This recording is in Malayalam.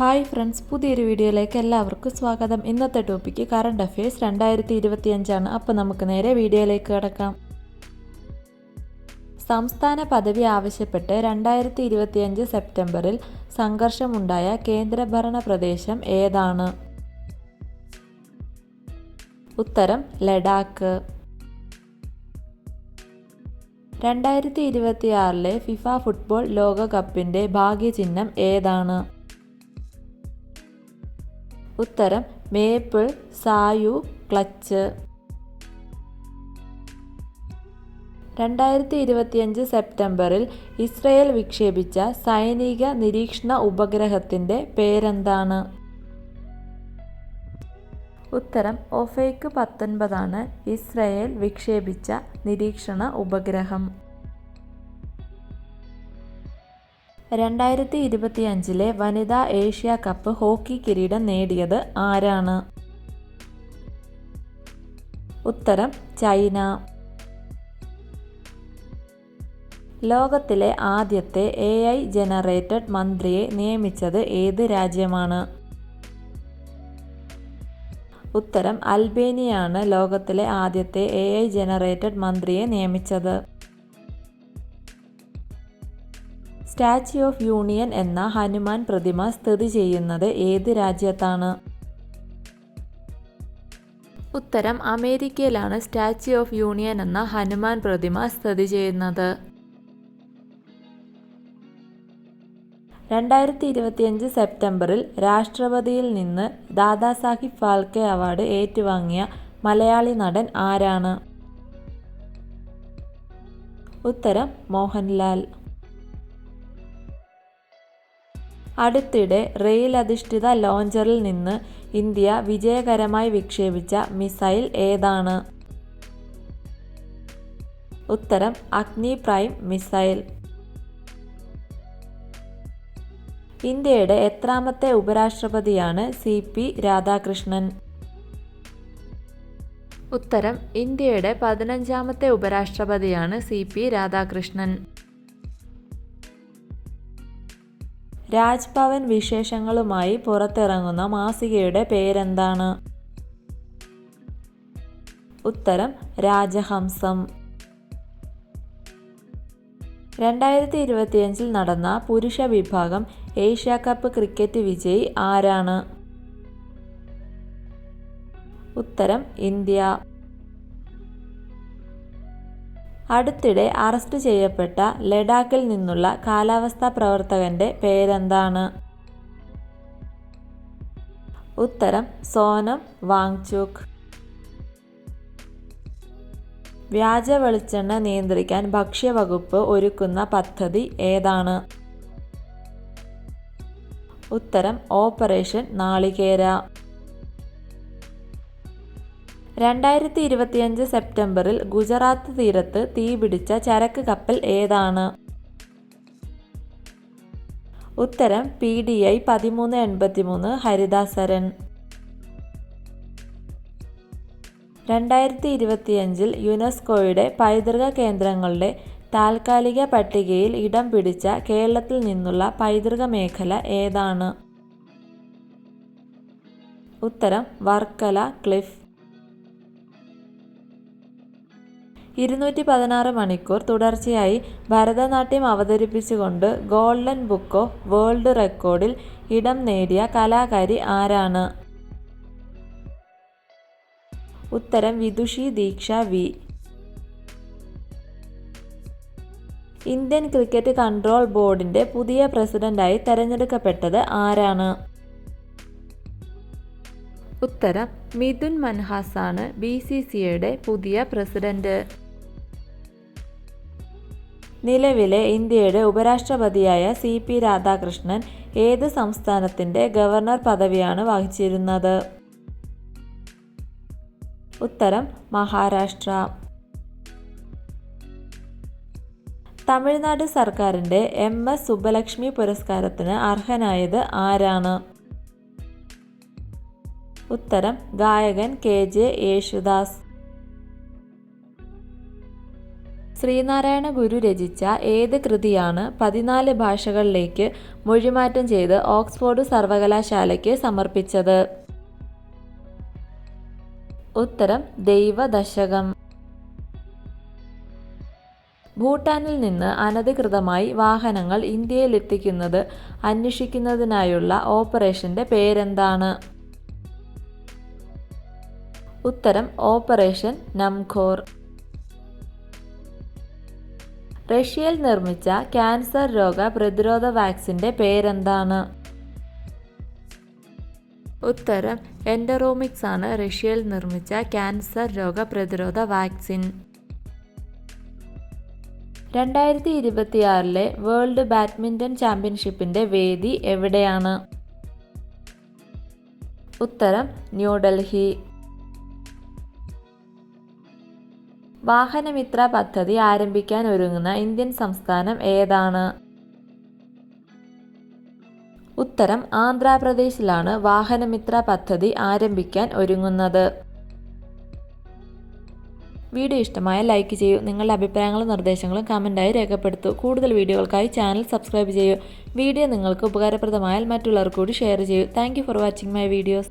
ഹായ് ഫ്രണ്ട്സ് പുതിയൊരു വീഡിയോയിലേക്ക് എല്ലാവർക്കും സ്വാഗതം. ഇന്നത്തെ ടോപ്പിക്ക് കറണ്ട് അഫയേഴ്സ് രണ്ടായിരത്തി ഇരുപത്തിയഞ്ചാണ് അപ്പോൾ നമുക്ക് നേരെ വീഡിയോയിലേക്ക് കിടക്കാം. സംസ്ഥാന പദവി ആവശ്യപ്പെട്ട് രണ്ടായിരത്തി ഇരുപത്തിയഞ്ച് സെപ്റ്റംബറിൽ സംഘർഷമുണ്ടായ കേന്ദ്രഭരണ പ്രദേശം ഏതാണ്? ഉത്തരം ലഡാക്ക്. രണ്ടായിരത്തി ഇരുപത്തിയാറിലെ ഫിഫ ഫുട്ബോൾ ലോകകപ്പിന്റെ ഭാഗ്യചിഹ്നം ഏതാണ്? ഉത്തരം മേപ്പിൾ സായു ക്ലച്ച് രണ്ടായിരത്തി ഇരുപത്തിയഞ്ച് സെപ്റ്റംബറിൽ ഇസ്രയേൽ വിക്ഷേപിച്ച സൈനിക നിരീക്ഷണ ഉപഗ്രഹത്തിന്റെ പേരെന്താണ്? ഉത്തരം ഒഫേക്ക് പത്തൊൻപതാണ് ഇസ്രയേൽ വിക്ഷേപിച്ച നിരീക്ഷണ ഉപഗ്രഹം. രണ്ടായിരത്തി ഇരുപത്തിയഞ്ചിലെ വനിതാ ഏഷ്യ കപ്പ് ഹോക്കി കിരീടം നേടിയത് ആരാണ്? ഉത്തരം ചൈന. ലോകത്തിലെ ആദ്യത്തെ എ ഐ ജനറേറ്റഡ് മന്ത്രിയെ നിയമിച്ചത് ഏത് രാജ്യമാണ്? ഉത്തരം അൽബേനിയാണ് ലോകത്തിലെ ആദ്യത്തെ എ ഐ ജനറേറ്റഡ് മന്ത്രിയെ നിയമിച്ചത്. സ്റ്റാച്യു ഓഫ് യൂണിയൻ എന്ന ഹനുമാൻ പ്രതിമ സ്ഥിതി ചെയ്യുന്നത് ഏത് രാജ്യത്താണ്? ഉത്തരം അമേരിക്കയിലാണ് സ്റ്റാച്യു ഓഫ് യൂണിയൻ എന്ന ഹനുമാൻ പ്രതിമ സ്ഥിതി ചെയ്യുന്നത്. രണ്ടായിരത്തി ഇരുപത്തിയഞ്ച് സെപ്റ്റംബറിൽ രാഷ്ട്രപതിയിൽ നിന്ന് ദാദാസാഹിബ് ഫാൽക്കെ അവാർഡ് ഏറ്റുവാങ്ങിയ മലയാളി നടൻ ആരാണ്? ഉത്തരം മോഹൻലാൽ. അടുത്തിടെ റെയിൽ അധിഷ്ഠിത ലോഞ്ചറിൽ നിന്ന് ഇന്ത്യ വിജയകരമായി വിക്ഷേപിച്ച മിസൈൽ ഏതാണ്? ഉത്തരം അഗ്നി പ്രൈം മിസൈൽ. ഇന്ത്യയുടെ എത്രാമത്തെ ഉപരാഷ്ട്രപതിയാണ് സി പി രാധാകൃഷ്ണൻ? ഉത്തരം ഇന്ത്യയുടെ പതിനഞ്ചാമത്തെ ഉപരാഷ്ട്രപതിയാണ് സി പി രാധാകൃഷ്ണൻ. രാജ്ഭവൻ വിശേഷങ്ങളുമായി പുറത്തിറങ്ങുന്ന മാസികയുടെ പേരെന്താണ്? ഉത്തരം രാജഹംസം. രണ്ടായിരത്തി ഇരുപത്തിയഞ്ചിൽ നടന്ന പുരുഷ വിഭാഗം ഏഷ്യ കപ്പ് ക്രിക്കറ്റ് വിജയി ആരാണ്? ഉത്തരം ഇന്ത്യ. അടുത്തിടെ അറസ്റ്റ് ചെയ്യപ്പെട്ട ലഡാക്കിൽ നിന്നുള്ള കാലാവസ്ഥാ പ്രവർത്തകന്റെ പേരെന്താണ്? ഉത്തരം സോനം വാങ്ചുക് വ്യാജ വെളിച്ചെണ്ണ നിയന്ത്രിക്കാൻ ഭക്ഷ്യവകുപ്പ് ഒരുക്കുന്ന പദ്ധതി ഏതാണ്? ഉത്തരം ഓപ്പറേഷൻ നാളികേര. രണ്ടായിരത്തി ഇരുപത്തിയഞ്ച് സെപ്റ്റംബറിൽ ഗുജറാത്ത് തീരത്ത് തീപിടിച്ച ചരക്ക് കപ്പൽ ഏതാണ്? ഉത്തരം പി ഡി ഐ പതിമൂന്ന് എൺപത്തിമൂന്ന് ഹരിദാസരൻ. രണ്ടായിരത്തി ഇരുപത്തിയഞ്ചിൽ യുനെസ്കോയുടെ പൈതൃക കേന്ദ്രങ്ങളുടെ താൽക്കാലിക പട്ടികയിൽ ഇടം പിടിച്ച കേരളത്തിൽ നിന്നുള്ള പൈതൃക മേഖല ഏതാണ്? ഉത്തരം വർക്കല ക്ലിഫ്. ഇരുന്നൂറ്റി പതിനാറ് മണിക്കൂർ തുടർച്ചയായി ഭരതനാട്യം അവതരിപ്പിച്ചുകൊണ്ട് ഗോൾഡൻ ബുക്ക് ഓഫ് വേൾഡ് റെക്കോർഡിൽ ഇടം നേടിയ കലാകാരി ആരാണ്? ഉത്തരം Vidushi Deeksha V. Indian cricket control ബോർഡിന്റെ പുതിയ പ്രസിഡന്റായി തെരഞ്ഞെടുക്കപ്പെട്ടത് ആരാണ്? ഉത്തരം മിഥുൻ മൻഹാസാണ് ബി സി സിയുടെ പുതിയ പ്രസിഡന്റ്. നിലവിലെ ഇന്ത്യയുടെ ഉപരാഷ്ട്രപതിയായ സി പി രാധാകൃഷ്ണൻ ഏത് സംസ്ഥാനത്തിന്റെ ഗവർണർ പദവിയാണ് വഹിച്ചിരുന്നത്? ഉത്തരം മഹാരാഷ്ട്ര. തമിഴ്നാട് സർക്കാരിന്റെ എം എസ് സുബ്ബലക്ഷ്മി പുരസ്കാരത്തിന് അർഹനായത് ആരാണ്? ഉത്തരം ഗായകൻ കെ ജെ യേശുദാസ്. ശ്രീനാരായണ ഗുരു രചിച്ച ഏത് കൃതിയാണ് പതിനാല് ഭാഷകളിലേക്ക് മൊഴിമാറ്റം ചെയ്ത് ഓക്സ്ഫോർഡ് സർവകലാശാലയ്ക്ക് സമർപ്പിച്ചത്? ഉത്തരം ദൈവദശകം. ഭൂട്ടാനിൽ നിന്ന് അനധികൃതമായി വാഹനങ്ങൾ ഇന്ത്യയിലെത്തിക്കുന്നത് അന്വേഷിക്കുന്നതിനായുള്ള ഓപ്പറേഷന്റെ പേരെന്താണ്? ഉത്തരം ഓപ്പറേഷൻ നംഖോർ. റഷ്യയിൽ നിർമ്മിച്ച ക്യാൻസർ രോഗ പ്രതിരോധ വാക്സിന്റെ പേരെന്താണ്? ഉത്തരം എൻഡറോമിക്സ് ആണ് റഷ്യയിൽ നിർമ്മിച്ച ക്യാൻസർ രോഗ പ്രതിരോധ വാക്സിൻ. രണ്ടായിരത്തി ഇരുപത്തിയാറിലെ വേൾഡ് ബാഡ്മിന്റൺ ചാമ്പ്യൻഷിപ്പിന്റെ വേദി എവിടെയാണ്? ഉത്തരം ന്യൂഡൽഹി വാഹനമിത്ര പദ്ധതി ആരംഭിക്കാൻ ഒരുങ്ങുന്ന ഇന്ത്യൻ സംസ്ഥാനം ഏതാണ്? ഉത്തരം ആന്ധ്രാപ്രദേശിലാണ് വാഹനമിത്ര പദ്ധതി ആരംഭിക്കാൻ ഒരുങ്ങുന്നത്. വീഡിയോ ഇഷ്ടമായ ലൈക്ക് ചെയ്യൂ. നിങ്ങളുടെ അഭിപ്രായങ്ങളും നിർദ്ദേശങ്ങളും കമന്റായി രേഖപ്പെടുത്തൂ. കൂടുതൽ വീഡിയോകൾക്കായി ചാനൽ സബ്സ്ക്രൈബ് ചെയ്യൂ. വീഡിയോ നിങ്ങൾക്ക് ഉപകാരപ്രദമായാൽ മറ്റുള്ളവർ കൂടി ഷെയർ ചെയ്യൂ. Thank for watching my videos.